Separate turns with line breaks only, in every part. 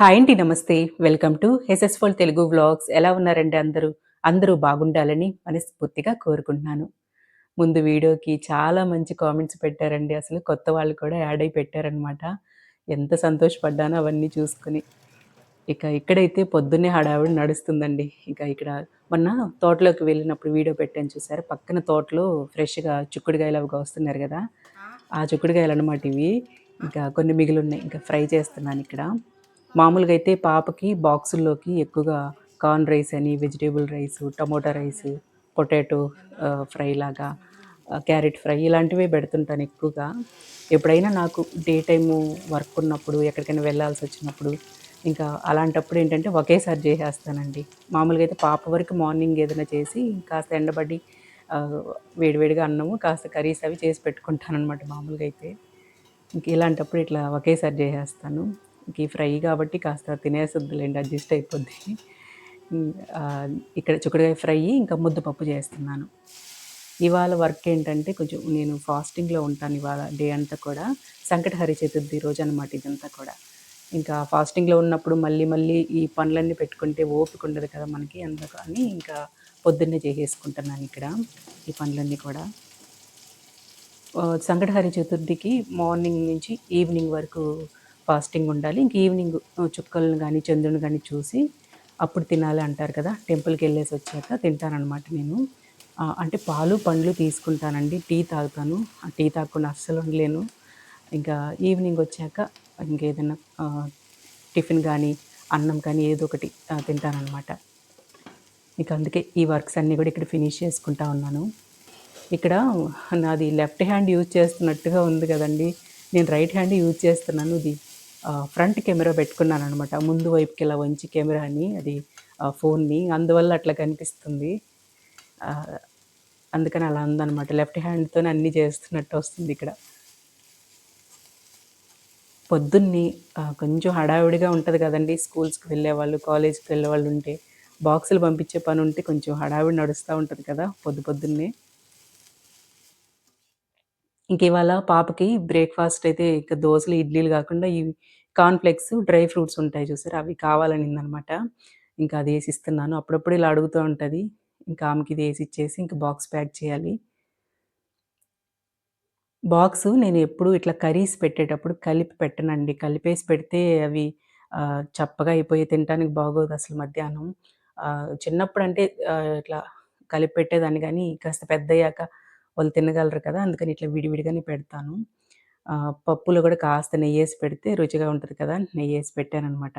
Hi అండి నమస్తే. Welcome to హెసెస్ఫుల్ తెలుగు వ్లాగ్స్. ఎలా ఉన్నారండి అందరూ? అందరూ బాగుండాలని మనస్ఫూర్తిగా కోరుకుంటున్నాను. ముందు వీడియోకి చాలా మంచి కామెంట్స్ పెట్టారండి. అసలు కొత్త వాళ్ళు కూడా యాడ్ అయి పెట్టారనమాట ఎంత సంతోషపడ్డానో అవన్నీ చూసుకుని. ఇక ఇక్కడైతే పొద్దున్నే హడావిడి నడుస్తుందండి. ఇక ఇక్కడ మొన్న తోటలోకి వెళ్ళినప్పుడు వీడియో పెట్టాను చూసారు? పక్కన తోటలో ఫ్రెష్గా చుక్కుడుకాయలు అవి వస్తున్నారు కదా? ఆ. చుక్కుడుకాయలు అనమాట ఇవి. ఇంకా కొన్ని మిగిలి ఉన్నాయి. ఇంకా ఫ్రై చేస్తున్నాను ఇక్కడ. మామూలుగా అయితే పాపకి బాక్సుల్లోకి ఎక్కువగా కార్న్ రైస్ అని vegetable rice tomato rice potato fry లాగా క్యారెట్ ఫ్రై ఇలాంటివే పెడుతుంటాను ఎక్కువగా. ఎప్పుడైనా నాకు డే టైము వర్క్ ఉన్నప్పుడు ఎక్కడికైనా వెళ్ళాల్సి వచ్చినప్పుడు ఇంకా అలాంటప్పుడు ఏంటంటే ఒకేసారి చేసేస్తానండి. మామూలుగా అయితే పాప వరకు మార్నింగ్ ఏదైనా చేసి కాస్త ఎండబడి వేడివేడిగా అన్నము కాస్త కర్రీస్ అవి చేసి పెట్టుకుంటాను అనమాట మామూలుగా అయితే ఇంక ఇలాంటప్పుడు ఇట్లా ఒకేసారి చేసేస్తాను. ఈ ఫ్రై కాబట్టి కాస్త తినేసొద్దులేండి అడ్జస్ట్ అయిపోద్ది. ఇక్కడ చుక్కడికాయ ఫ్రై ఇంకా ముద్దపప్పు చేస్తున్నాను. ఇవాళ వర్క్ ఏంటంటే కొంచెం నేను ఫాస్టింగ్లో ఉంటాను ఇవాళ డే అంతా కూడా. సంకటహరి చతుర్థి రోజు అనమాట ఇదంతా కూడా. ఇంకా ఫాస్టింగ్లో ఉన్నప్పుడు మళ్ళీ మళ్ళీ ఈ పనులన్నీ పెట్టుకుంటే ఓపిక ఉండదు కదా మనకి అందుకని ఇంకా పొద్దున్నే చేసేసుకుంటున్నాను ఇక్కడ ఈ పనులన్నీ కూడా. సంకటహరి చతుర్థికి మార్నింగ్ నుంచి ఈవినింగ్ వరకు ఫాస్టింగ్ ఉండాలి. ఇంక ఈవినింగ్ చుక్కలను కానీ చంద్రుని కానీ చూసి అప్పుడు తినాలి అంటారు కదా. టెంపుల్కి వెళ్ళేసి వచ్చాక తింటానమాట నేను. అంటే పాలు పండ్లు తీసుకుంటానండి. టీ తాగుతాను. ఆ టీ తాగకుండా అస్సలు ఉండలేను. ఇంకా ఈవినింగ్ వచ్చాక ఇంకేదైనా టిఫిన్ కానీ అన్నం కానీ ఏదో ఒకటి తింటానమాట ఇక అందుకే ఈ వర్క్స్ అన్నీ కూడా ఇక్కడ ఫినిష్ చేసుకుంటా ఉన్నాను. ఇక్కడ నాది లెఫ్ట్ హ్యాండ్ యూజ్ చేస్తున్నట్టుగా ఉంది కదండి. నేను రైట్ హ్యాండ్ యూజ్ చేస్తున్నాను ఇది ఫ్రంట్ కెమెరా పెట్టుకున్నాను అనమాట ముందు వైపుకి ఇలా వంచి కెమెరాని అది ఫోన్ని. అందువల్ల అట్లా కనిపిస్తుంది. అందుకని అలా ఉందన్నమాట. లెఫ్ట్ హ్యాండ్తో అన్నీ చేస్తున్నట్టు వస్తుంది ఇక్కడ. పొద్దున్నే కొంచెం హడావిడిగా ఉంటుంది కదండి స్కూల్స్కి వెళ్ళేవాళ్ళు కాలేజ్కి వెళ్ళేవాళ్ళు ఉంటే. బాక్సులు పంపించే పని ఉంటే కొంచెం హడావిడి నడుస్తూ ఉంటుంది కదా పొద్దు పొద్దున్నే. ఇంక ఇవాళ పాపకి బ్రేక్ఫాస్ట్ అయితే ఇక దోశలు ఇడ్లీలు కాకుండా ఈ కార్న్‌ఫ్లెక్స్, డ్రై ఫ్రూట్స్ ఉంటాయి చూసారు అవి కావాలనిందనమాట. ఇంకా అది వేసి ఇస్తున్నాను అప్పుడప్పుడు ఇలా అడుగుతూ ఉంటుంది ఇంకా ఆమెకి ఇది వేసి ఇచ్చేసి ఇంకా బాక్స్ ప్యాక్ చేయాలి. బాక్స్ నేను ఎప్పుడు ఇట్లా కర్రీస్ పెట్టేటప్పుడు కలిపి పెట్టనండి. కలిపేసి పెడితే అవి చప్పగా అయిపోయి తినడానికి బాగోదు అసలు మధ్యాహ్నం. చిన్నప్పుడు అంటే ఇట్లా కలిపి పెట్టేదాన్ని కానీ కాస్త పెద్దయ్యాక వాళ్ళు తినగలరు కదా! అందుకని ఇట్లా విడివిడిగానే పెడతాను. పప్పులో కూడా కాస్త నెయ్యి వేసి పెడితే రుచిగా ఉంటుంది కదా! నెయ్యి వేసి పెట్టాను అనమాట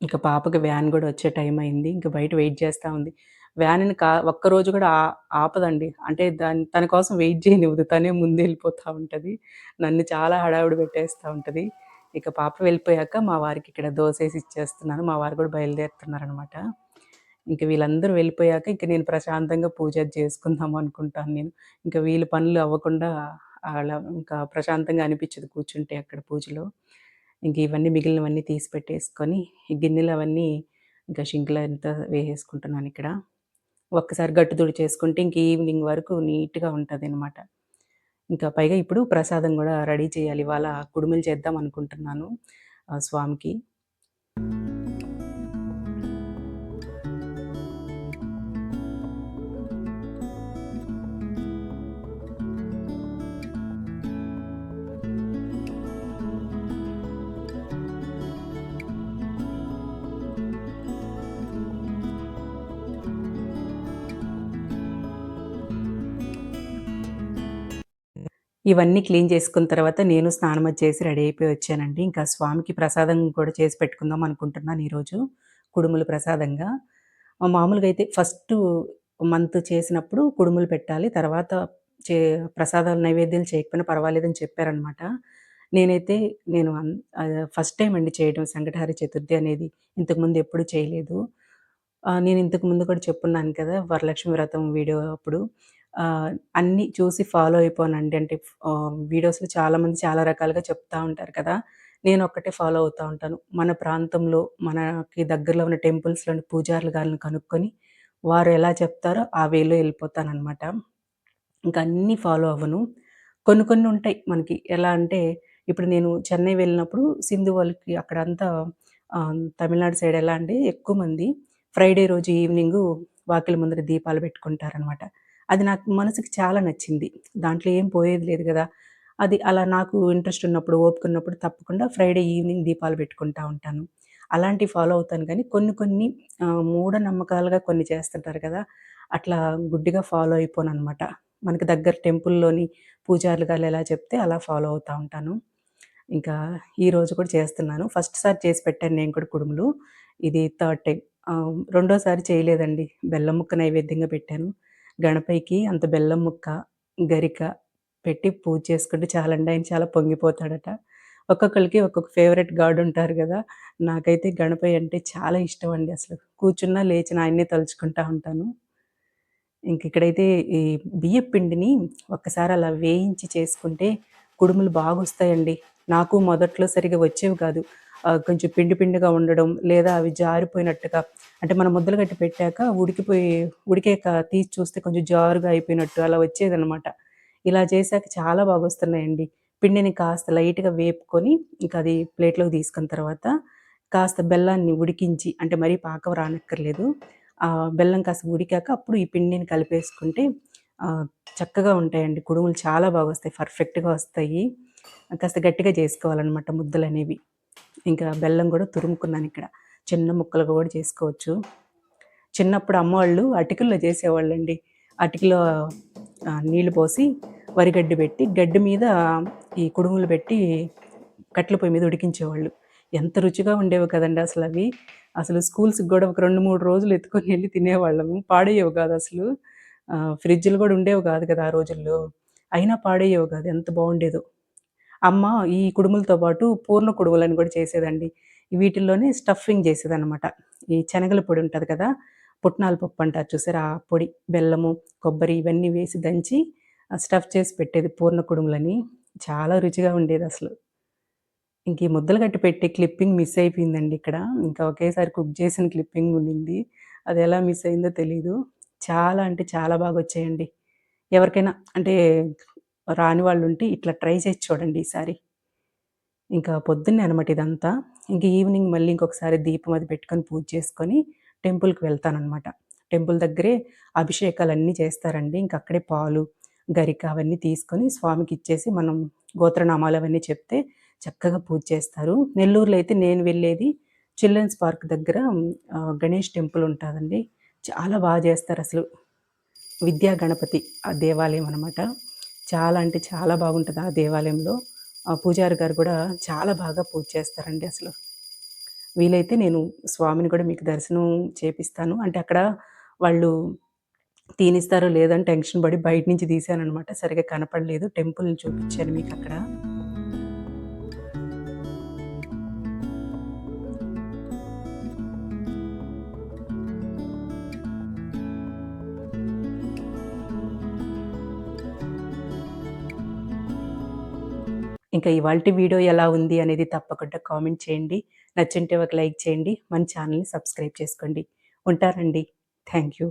ఇంక పాపకి వ్యాన్ కూడా వచ్చే టైం అయింది. ఇంకా బయట వెయిట్ చేస్తూ ఉంది. వ్యాన్‌ని కా ఒక్కరోజు కూడా ఆ ఆపదండి. అంటే దాని తన కోసం వెయిట్ చేయనివ్వదు. తనే ముందు వెళ్ళిపోతూ ఉంటుంది నన్ను చాలా హడావిడి పెట్టేస్తూ ఉంటుంది ఇక పాప వెళ్ళిపోయాక మా వారికి ఇక్కడ దోసేసి ఇచ్చేస్తున్నాను. మా వారు కూడా బయలుదేరుతున్నారనమాట. ఇంక వీళ్ళందరూ వెళ్ళిపోయాక ఇంక నేను ప్రశాంతంగా పూజ చేసుకుందాం అనుకుంటాను నేను. ఇంకా వీళ్ళ పనులు అవ్వకుండా అలా ఇంకా ప్రశాంతంగా అనిపించదు కూర్చుంటే అక్కడ పూజలో. ఇంక ఇవన్నీ మిగిలినవన్నీ తీసి పెట్టేసుకొని, ఈ గిన్నెలు అవన్నీ ఇంకా షింక్‌లో అంతా వేసేసుకుంటున్నాను ఇక్కడ. ఒక్కసారి గట్టు తుడిచేసుకుంటే ఇంక ఈవినింగ్ వరకు నీట్‌గా ఉంటదనమాట. ఇంకా పైగా ఇప్పుడు ప్రసాదం కూడా రెడీ చేయాలి. ఇవాళ కుడుములు చేద్దాం అనుకుంటున్నాను స్వామికి. ఇవన్నీ క్లీన్ చేసుకున్న తర్వాత నేను స్నానం చేసి రెడీ అయిపోయి వచ్చానండి. ఇంకా స్వామికి ప్రసాదం కూడా చేసి పెట్టుకుందాం అనుకుంటున్నాను ఈరోజు. కుడుములు ప్రసాదంగా. మామూలుగా అయితే ఫస్ట్ మంత్ చేసినప్పుడు కుడుములు పెట్టాలి. తర్వాత చే ప్రసాదాలు నైవేద్యాలు చేయకపోయినా పర్వాలేదని చెప్పారనమాట. నేనైతే నేను ఫస్ట్ టైం అండి చేయడం సంకటహారి చతుర్థి అనేది. ఇంతకుముందు ఎప్పుడు చేయలేదు. నేను ఇంతకు ముందు కూడా చెప్పున్నాను కదా! వరలక్ష్మి వ్రతం వీడియో అప్పుడు. అన్నీ చూసి ఫాలో అయిపోనండి. అంటే వీడియోస్‌లో చాలామంది చాలా రకాలుగా చెప్తా ఉంటారు కదా! నేను ఒక్కటే ఫాలో అవుతూ ఉంటాను. మన ప్రాంతంలో మనకి దగ్గరలో ఉన్న టెంపుల్స్‌లోని పూజారులు గారిని కనుక్కొని, వారు ఎలా చెప్తారో ఆ వేలో వెళ్ళిపోతాననమాట. ఇంకా అన్నీ ఫాలో అవ్వను. కొన్ని కొన్ని ఉంటాయి మనకి. ఎలా అంటే ఇప్పుడు నేను చెన్నై వెళ్ళినప్పుడు సింధు వాళ్ళకి అక్కడంతా తమిళనాడు సైడ్ ఎలా అంటే ఎక్కువ మంది ఫ్రైడే రోజు ఈవినింగ్ వాకిలి ముందర దీపాలు పెట్టుకుంటారనమాట. అది నాకు మనసుకి చాలా నచ్చింది. దాంట్లో ఏం పోయేది లేదు కదా అది అలా నాకు ఇంట్రెస్ట్ ఉన్నప్పుడు, ఓపిక ఉన్నప్పుడు తప్పకుండా ఫ్రైడే ఈవినింగ్ దీపాలు పెట్టుకుంటా ఉంటాను. అలాంటివి ఫాలో అవుతాను కానీ కొన్ని కొన్ని మూఢనమ్మకాలుగా కొన్ని చేస్తుంటారు కదా! అట్లా గుడ్డిగా ఫాలో అయిపోను అనమాట మనకి దగ్గర టెంపుల్‌లోని పూజారులు గారు ఎలా చెప్తే అలా ఫాలో అవుతూ ఉంటాను. ఇంకా ఈరోజు కూడా చేస్తున్నాను. ఫస్ట్ సారి చేసి పెట్టాను నేను కూడా కుడుములు. ఇది థర్డ్ టైం రెండోసారి చేయలేదండి. బెల్లం ముక్క నైవేద్యంగా పెట్టాను. గణపైకి అంత బెల్లం ముక్క, గరిక పెట్టి పూజ చేసుకుంటే చాలండి. ఆయన చాలా పొంగిపోతాడట. ఒక్కొక్కరికి ఒక్కొక్క ఫేవరెట్ గాడ్ ఉంటారు కదా నాకైతే గణపయ్య అంటే చాలా ఇష్టం అండి అసలు. కూర్చున్నా, లేచిన ఆయన్నే తలుచుకుంటా ఉంటాను. ఇంక ఇక్కడైతే ఈ బియ్య పిండిని ఒక్కసారి అలా వేయించి చేసుకుంటే కుడుములు బాగా వస్తాయండి నాకు మొదట్లో సరిగా వచ్చేవి కాదు. కొంచెం పిండి పిండిగా ఉండడం, లేదా అవి జారిపోయినట్టుగా అంటే మనం ముద్దలు కట్టి పెట్టాక ఉడికిపోయి ఉడికాక తీసి చూస్తే కొంచెం జారుగా అయిపోయినట్టు అలా వచ్చేదనమాట. ఇలా చేశాక చాలా బాగా వస్తున్నాయండి పిండిని కాస్త లైట్‌గా వేపుకొని ఇంకా అది ప్లేట్‌లోకి తీసుకున్న తర్వాత కాస్త బెల్లాన్ని ఉడికించి అంటే మరీ పాకం రానక్కర్లేదు. ఆ బెల్లం కాస్త ఉడికాక అప్పుడు ఈ పిండిని కలిపేసుకుంటే చక్కగా ఉంటాయండి. కుడుములు చాలా బాగా వస్తాయి పర్ఫెక్ట్‌గా వస్తాయి. కాస్త గట్టిగా చేసుకోవాలన్నమాట ముద్దలు అనేవి ఇంకా బెల్లం కూడా తురుముకున్నాను ఇక్కడ చిన్న ముక్కలుగా కూడా చేసుకోవచ్చు. చిన్నప్పుడు అమ్మవాళ్ళు అటుకుల్లో చేసేవాళ్ళండి. అటికలో ఆహ్, నీళ్ళు పోసి వరిగడ్డి పెట్టి, గడ్డి మీద ఈ కుడుములు పెట్టి కట్టెల పొయ్యి మీద ఉడికించేవాళ్ళు. ఎంత రుచిగా ఉండేవి కదండి అసలు అవి అసలు స్కూల్స్‌కి కూడా ఒక 2, 3 రోజులు ఎత్తుకొని వెళ్ళి తినేవాళ్ళము. పాడేయవు కాదు అసలు ఫ్రిడ్జ్‌లు కూడా ఉండేవి కాదు కదా! ఆ రోజుల్లో. అయినా పాడేయవు కాదు. ఎంత బాగుండేదో అమ్మ ఈ కుడుములతో పాటు పూర్ణ కుడుములని కూడా చేసేదండి. వీటిల్లోనే స్టఫింగ్ చేసేదనమాట. ఈ శనగల పొడి ఉంటుంది కదా! పుట్నాల పప్పు అంటారు చూసారా? ఆ పొడి, బెల్లము, కొబ్బరి ఇవన్నీ వేసి దంచి స్టఫ్ చేసి పెట్టేది పూర్ణ కుడుములని. చాలా రుచిగా ఉండేదసలు. ఇంక ఈ ముద్దలు కట్టి పెట్టే క్లిప్పింగ్ మిస్ అయిపోయిందండి ఇక్కడ. ఇంకా ఒకేసారి కుక్ చేసిన క్లిప్పింగ్ ఉండింది. ఎలా మిస్ అయిందో తెలీదు. చాలా అంటే చాలా బాగా వచ్చాయండి ఎవరికైనా అంటే రాని వాళ్ళు ఉంటే ఇట్లా ట్రై చేసి చూడండి ఈసారి. ఇంకా పొద్దున్నే అనమాట ఇదంతా. ఇంక ఈవినింగ్ మళ్ళీ ఇంకొకసారి దీపం అది పెట్టుకొని పూజ చేసుకొని టెంపుల్‌కి వెళ్తాననమాట. టెంపుల్ దగ్గరే అభిషేకాలన్నీ చేస్తారండి. ఇంక అక్కడే పాలు, గరిక అవన్నీ తీసుకొని స్వామికి ఇచ్చేసి మనం గోత్రనామాలు అవన్నీ చెప్తే చక్కగా పూజ చేస్తారు. నెల్లూరులో అయితే నేను వెళ్ళేది చిల్డ్రన్స్ పార్క్ దగ్గర గణేష్ టెంపుల్ ఉంటుందండి చాలా బాగా చేస్తారు అసలు విద్యా గణపతి ఆ దేవాలయం అనమాట. చాలా అంటే చాలా బాగుంటుంది ఆ దేవాలయంలో. ఆ పూజారి గారు కూడా చాలా బాగా పూజ చేస్తారండి అసలు. వీలైతే నేను స్వామిని కూడా మీకు దర్శనం చేపిస్తాను. అంటే అక్కడ వాళ్ళు తీనిస్తారో లేదని టెన్షన్ పడి బయట నుంచి తీశాను అనమాట సరిగ్గా కనపడలేదు. టెంపుల్‌ని చూపించాను మీకు అక్కడ ఇంకా ఇవాళ వీడియో ఎలా ఉంది అనేది తప్పకుండా కామెంట్ చేయండి. నచ్చింటే ఒక లైక్ చేయండి. మన ఛానల్‌ని సబ్స్క్రైబ్ చేసుకోండి. ఉంటారండి థ్యాంక్ యూ.